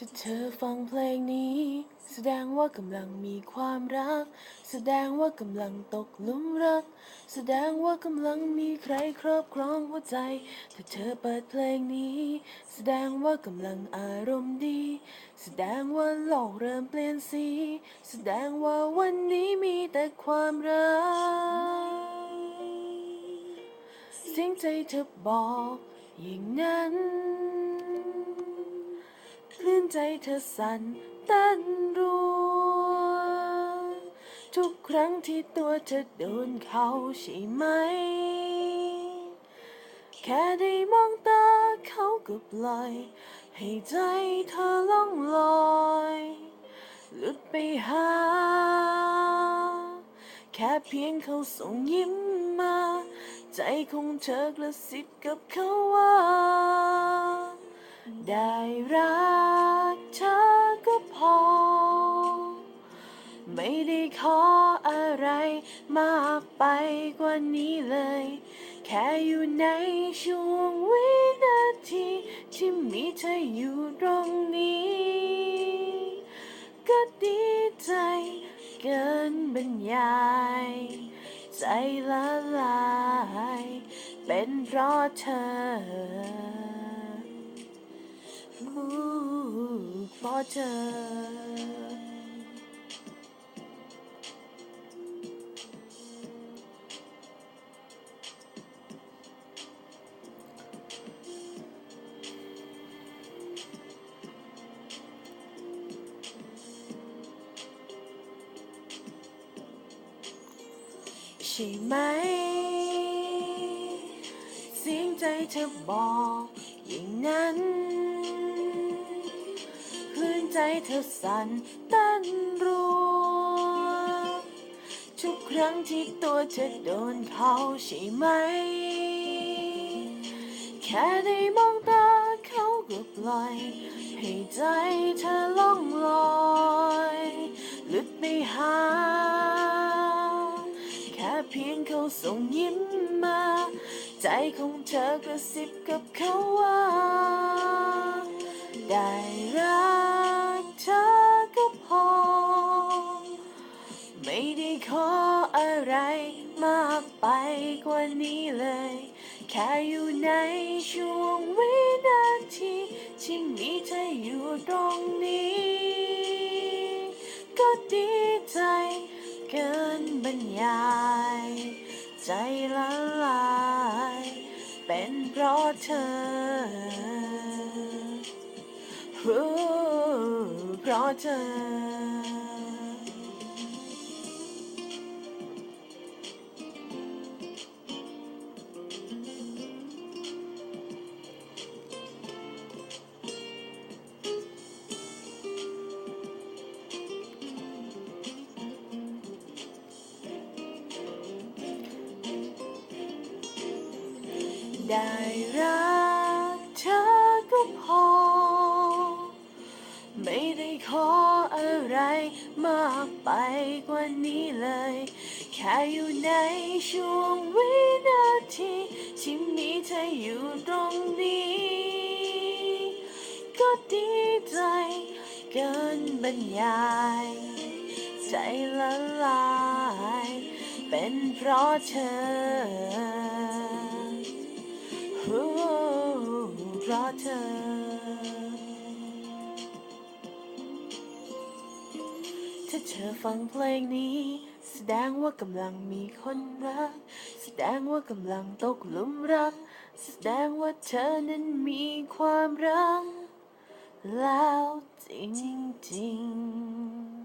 ถ้าเธอฟังเพลงนี้ แสดงว่ากำลังมีความรัก แสดงว่ากำลังตกหลุมรัก แสดงว่ากำลังมีใครครอบครองหัวใจ ถ้าเธอเปิดเพลงนี้ แสดงว่ากำลังอารมณ์ดี แสดงว่าโลกเริ่มเปลี่ยนสี แสดงว่าวันนี้มีแต่ความรักเสียงใจเธอบอกอย่างนั้นคลื่น ใจเธอสั่นเต้นรัว ทุกครั้งที่ตัวเธอโดนเขาใช่ไหม แค่ได้มองตาเขาก็ปล่อย ให้ใจเธอล่องลอย หลุดไปหา แค่เพียงเขาส่งยิ้มมา ใจของเธอกระซิบกับเขาว่า ได้รักเธอก็พอ ไม่ได้ขออะไรมากไปกว่านี้เลย แค่อยู่ในช่วงวินาทีที่มีเธออยู่ตรงนี้ ก็ดีใจเกินบรรยายใจละลาย เป็นเพราะเธอ เพราะเธอใช่ไหม เสียงใจเธอบอกอย่างนั้น ใจเธอสั่นเต้นรัวทุกครั้งที่ตัวเธอโดนเขาใช่ไหม แค่ได้มองตาเขาก็ปล่อยให้ใจเธอล่องลอยหลุดไปหา แค่เพียงเขาส่งยิ้มมา ใจของเธอกระซิบกับเขาว่า ได้รัก กว่านี้เลย แค่อยู่ในช่วงวินาทีที่มีเธออยู่ตรงนี้ ก็ดีใจเกินบรรยาย ใจละลาย เป็นเพราะเธอฮู้เพราะเธอ ได้รักเธอก็พอ ไม่ได้ขออะไรมากไปกว่านี้เลย แค่อยู่ในช่วงวินาทีที่มีเธออยู่ตรงนี้ ก็ดีใจเกินบรรยาย ใจละลาย เป็นเพราะเธอ เพราะเธอ ถ้าเธอฟังเพลงนี้ แสดงว่ากำลังมีคนรัก แสดงว่ากำลังตกหลุมรัก แสดงว่าเธอนั้นมีความรัก แล้วจริงๆ